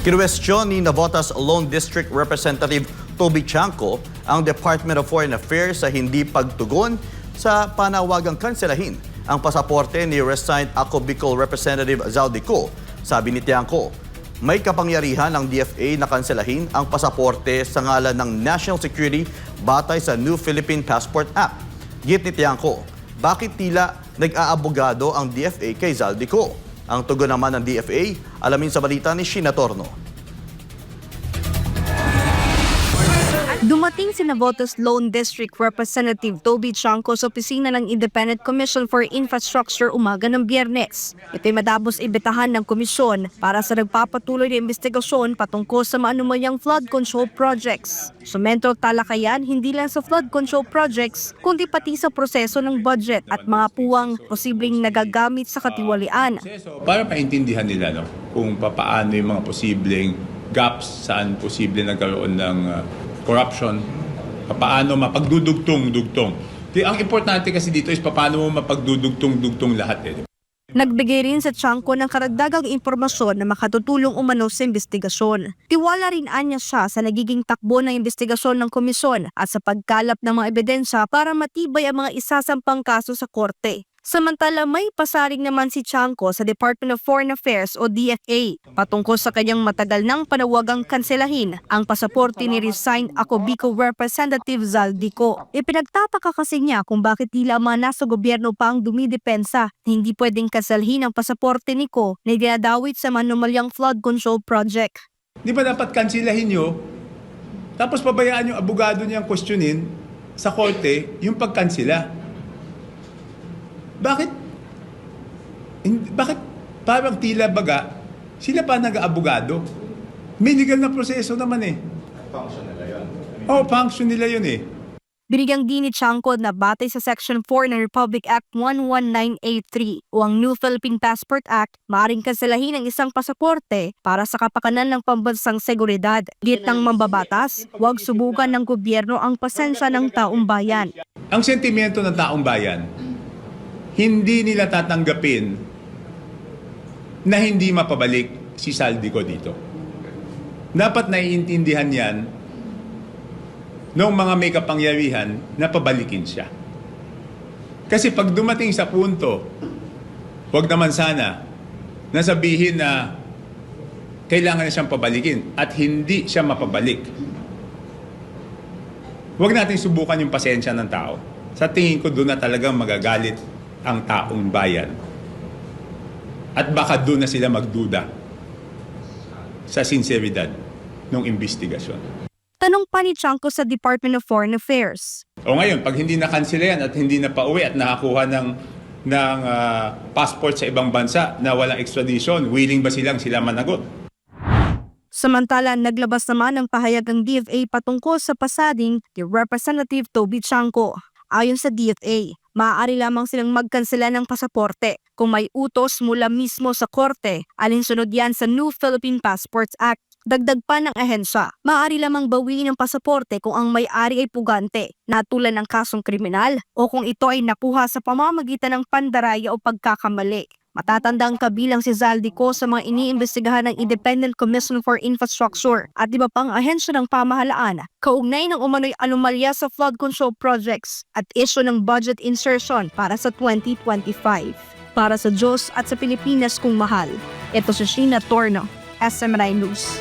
Kinwestiyon ni Navotas Lone District Representative Toby Chanco ang Department of Foreign Affairs sa hindi pagtugon sa panawagang kanselahin ang pasaporte ni resigned Ako Bicol Representative Zaldico. Sabi ni Tiangco, may kapangyarihan ang DFA na kanselahin ang pasaporte sa ngalan ng national security batay sa New Philippine Passport Act. Git ni Tiangco, bakit tila nag-aabogado ang DFA kay Zaldico? Ang tugon naman ng DFA, alamin sa balita ni Sheena Torno. Dumating si Navotas Lone District Representative Toby Chanco sa opisina ng Independent Commission for Infrastructure umaga ng biyernes. Ito'y matapos ibitahan ng komisyon para sa nagpapatuloy na investigasyon patungkol sa maanumayang flood control projects. Sumento talakayan hindi lang sa flood control projects, kundi pati sa proseso ng budget at mga puwang posibleng nagagamit sa katiwalian. para paintindihan nila no, kung papaano yung mga posibleng gaps, saan posible nagkaroon ng uh, corruption, paano mapagdudugtong-dugtong. Ang importante kasi dito is paano mo mapagdudugtong-dugtong lahat eh. Nagbigay rin sa Chanko ng karagdagang impormasyon na makatutulong umano sa investigasyon. Tiwala rin anya siya sa nagiging takbo ng investigasyon ng komisyon at sa pagkalap ng mga ebidensya para matibay ang mga isasampang kaso sa korte. Samantala may pasaring naman si Chanko sa Department of Foreign Affairs o DFA patungkol sa kanyang matagal nang panawagang kanselahin ang pasaporte ni resigned ako Bicol Representative Zaldico. Ipinagtataka kasi niya kung bakit tila mga nasa gobyerno pa ang dumidepensa hindi pwedeng kasalhin ang pasaporte ni Ko na dinadawit sa manumalyang flood control project. Di ba dapat kansilahin nyo, tapos pabayaan yung abogado niyang questionin sa korte yung pagkansila. Bakit? Hindi, bakit parang tila baga, sila pa nag-abogado? May legal na proseso naman eh. Function nila yun. Oo, function nila yun eh. Binigyang din ni Chanko na batay sa Section 4 ng Republic Act 11983 o ang New Philippine Passport Act, maaaring kanselahin ang isang pasaporte para sa kapakanan ng pambansang seguridad. Git ng mambabatas, huwag subukan ng gobyerno ang pasensya ng taong bayan. Ang sentimiento ng taong bayan, hindi nila tatanggapin na hindi mapabalik si Saldico dito. Dapat naiintindihan yan ng mga may kapangyarihan na pabalikin siya. Kasi pag dumating sa punto, wag naman sana na sabihin na kailangan na siyang pabalikin at hindi siya mapabalik. Huwag natin subukan yung pasensya ng tao. Sa tingin ko doon na talagang magagalit ang taong bayan. At baka doon na sila magduda sa sinseridad ng investigasyon. Tanong pa ni Chanko sa Department of Foreign Affairs. O ngayon, pag hindi na-cancel yan at hindi na pauwi at nakakuha ng, ng ah, passport sa ibang bansa na walang extradition, willing ba silang sila managot? Samantala, naglabas naman ng pahayag ang DFA patungkol sa pasading ni Representative Toby Chanko. Ayon sa DFA, maaari lamang silang magkansela ng pasaporte kung may utos mula mismo sa korte alinsunod yan sa New Philippine Passports Act. Dagdag pa ng ahensya, maaari lamang bawiin ang pasaporte kung ang may-ari ay pugante, natulan ng kasong kriminal, o kung ito ay nakuha sa pamamagitan ng pandaraya o pagkakamali. Matatandang kabilang si Zaldico sa mga iniimbestigahan ng Independent Commission for Infrastructure at iba pang ahensya ng pamahalaan kaugnay ng umano'y anomalya sa flood control projects at issue ng budget insertion para sa 2025. Para sa Diyos at sa Pilipinas kung mahal, ito si Sheena Torno, SMNI News.